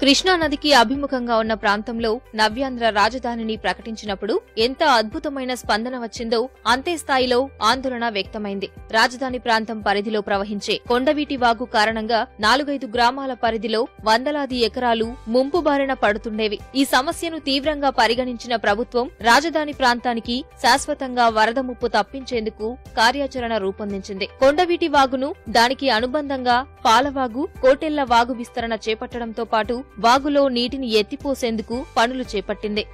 కృష్ణా నదికి అభిముఖంగా ఉన్న ప్రాంతంలో నవ్యాంధ్ర రాజధానిని ప్రకటించినప్పుడు ఎంత అద్భుతమైన స్పందన వచ్చిందో అంతే స్థాయిలో ఆందోళన వ్యక్తమైంది. రాజధాని ప్రాంతం పరిధిలో ప్రవహించే కొండవీటి వాగు కారణంగా నాలుగైదు గ్రామాల పరిధిలో వందలాది ఎకరాలు ముంపు బారిన పడుతుండేవి. ఈ సమస్యను తీవ్రంగా పరిగణించిన ప్రభుత్వం రాజధాని ప్రాంతానికి శాశ్వతంగా వరద ముప్పు తప్పించేందుకు కార్యాచరణ రూపొందించింది. కొండవీటి వాగును దానికి అనుబంధంగా పాలవాగు కోటెళ్ళ వాగు విస్తరణ చేపట్టడంతో పాటు వాగులో నీటిని ఎత్తిపోసేందుకు పనులు చేపట్టింది.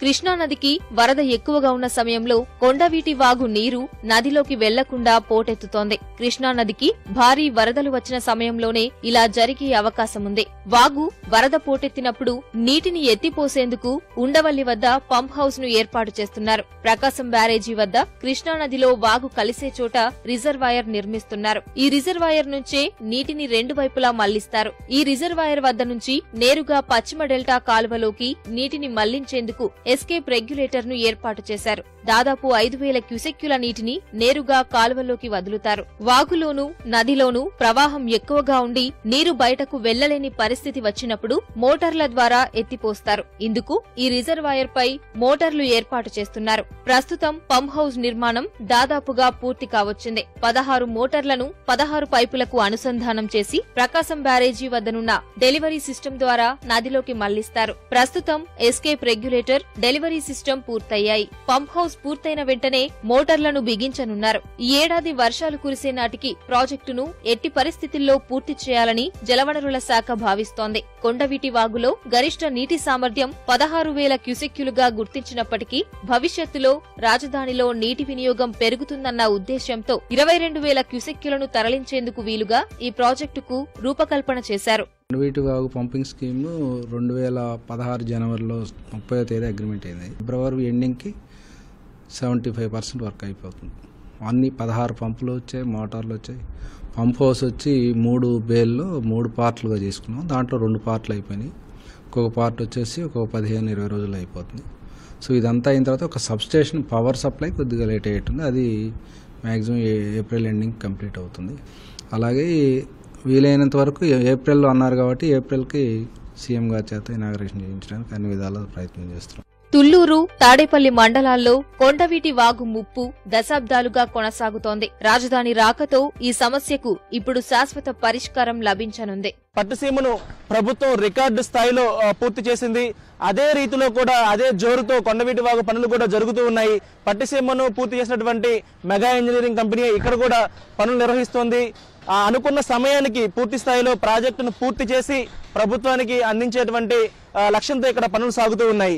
కృష్ణానదికి వరద ఎక్కువగా ఉన్న సమయంలో కొండవీటి వాగు నీరు నదిలోకి వెళ్ళకుండా పోటెత్తుతోంది. కృష్ణానదికి భారీ వరదలు వచ్చిన సమయంలోనే ఇలా జరిగే అవకాశముంది. వాగు వరద పోటెత్తినప్పుడు నీటిని ఎత్తిపోసేందుకు ఉండవల్లి వద్ద పంప్ హౌస్ను ఏర్పాటు చేస్తున్నారు. ప్రకాశం బ్యారేజీ వద్ద కృష్ణానదిలో వాగు కలిసే చోట రిజర్వాయర్ నిర్మిస్తున్నారు. ఈ రిజర్వాయర్ నుంచే నీటిని రెండు వైపులా మళ్ళిస్తారు. ఈ రిజర్వాయర్ వద్ద నుంచి నేరుగా పశ్చిమ డెల్టా కాలువలోకి నీటిని మళ్ళించేందుకు ఎస్కేప్ రెగ్యులేటర్ను ఏర్పాటు చేశారు. దాదాపు ఐదు వేల క్యూసెక్యుల నీటిని నేరుగా కాలువలోకి వదులుతారు. వాగులోనూ నదిలోనూ ప్రవాహం ఎక్కువగా ఉండి నీరు బయటకు వెళ్ళలేని పరిస్థితి వచ్చినప్పుడు మోటార్ల ద్వారా ఎత్తిపోస్తారు. ఇందుకు ఈ రిజర్వాయర్ పై మోటార్లు ఏర్పాటు చేస్తున్నారు. ప్రస్తుతం పంప్ హౌస్ నిర్మాణం దాదాపుగా పూర్తి కావచ్చింది. పదహారు మోటార్లను పదహారు పైపులకు అనుసంధానం చేసి ప్రకాశం బ్యారేజీ వద్దనున్న డెలివరీ సిస్టమ్ ద్వారా నదిలోకి మళ్ళిస్తారు. ప్రస్తుతం ఎస్కేప్ రెగ్యులేటర్ డెలివరీ సిస్టమ్ పూర్తయ్యాయి. పంప్ హౌస్ పూర్తయిన వెంటనే మోటార్లను బిగించనున్నారు. ఈ ఏడాది వర్షాలు కురిసే నాటికి ప్రాజెక్టును ఎట్టి పరిస్థితుల్లో పూర్తి చేయాలని జలవనరుల శాఖ భావిస్తోంది. కొండవీటి వాగులో గరిష్ట నీటి సామర్థ్యం పదహారు వేల క్యూసెక్యులుగా గుర్తించినప్పటికీ భవిష్యత్తులో రాజధానిలో నీటి వినియోగం పెరుగుతుందన్న ఉద్దేశ్యంతో ఇరవై రెండు వేల క్యూసెక్యులను తరలించేందుకు వీలుగా ఈ ప్రాజెక్టుకు రూపకల్పన చేశారు. వీటి వాగు పంపింగ్ స్కీమ్ రెండు వేల పదహారు జనవరిలో ముప్పై తేదీ అగ్రిమెంట్ అయింది. ఫిబ్రవరి ఎండింగ్కి సెవెంటీ ఫైవ్ పర్సెంట్ వర్క్ అయిపోతుంది. అన్ని పదహారు పంపులు వచ్చాయి మోటార్లు వచ్చాయి. పంప్ హౌస్ వచ్చి మూడు బేల్లో మూడు పార్ట్లుగా చేసుకున్నాం. దాంట్లో రెండు పార్ట్లు అయిపోయినాయి. ఒక్కొక్క పార్ట్ వచ్చేసి ఒక పదిహేను ఇరవై రోజులు అయిపోతుంది. సో ఇదంతా అయిన తర్వాత ఒక సబ్స్టేషన్ పవర్ సప్లై కొద్దిగా లేట్ అయ్యేటుంది అది మ్యాక్సిమం ఏప్రిల్ ఎండింగ్ కంప్లీట్ అవుతుంది. అలాగే వీలైనంత వరకు ఏప్రిల్లో అన్నారు కాబట్టి ఏప్రిల్కి సీఎం గారి చేత ఇనాగ్రేషన్ చేయించడానికి అన్ని విధాల ప్రయత్నం చేస్తున్నాం. తుళ్ళూరు తాడేపల్లి మండలాల్లో కొండవీటి వాగు ముప్పు దశాబ్దాలుగా కొనసాగుతోంది. రాజధాని రాకతో ఈ సమస్యకు ఇప్పుడు శాశ్వత పరిష్కారం లభించనుంది. పట్టుసీమను ప్రభుత్వం రికార్డు స్థాయిలో పూర్తి చేసింది. అదే రీతిలో కూడా అదే జోరుతో కొండవీటి వాగు పనులు కూడా జరుగుతూ ఉన్నాయి. పట్టుసీమను పూర్తి చేసినటువంటి మెగా ఇంజనీరింగ్ కంపెనీ ఇక్కడ కూడా పనులు నిర్వహిస్తోంది. ఆ, అనుకున్న సమయానికి పూర్తి స్థాయిలో ప్రాజెక్టును పూర్తి చేసి ప్రభుత్వానికి అందించేటువంటి లక్ష్యంతో ఇక్కడ పనులు సాగుతూ ఉన్నాయి.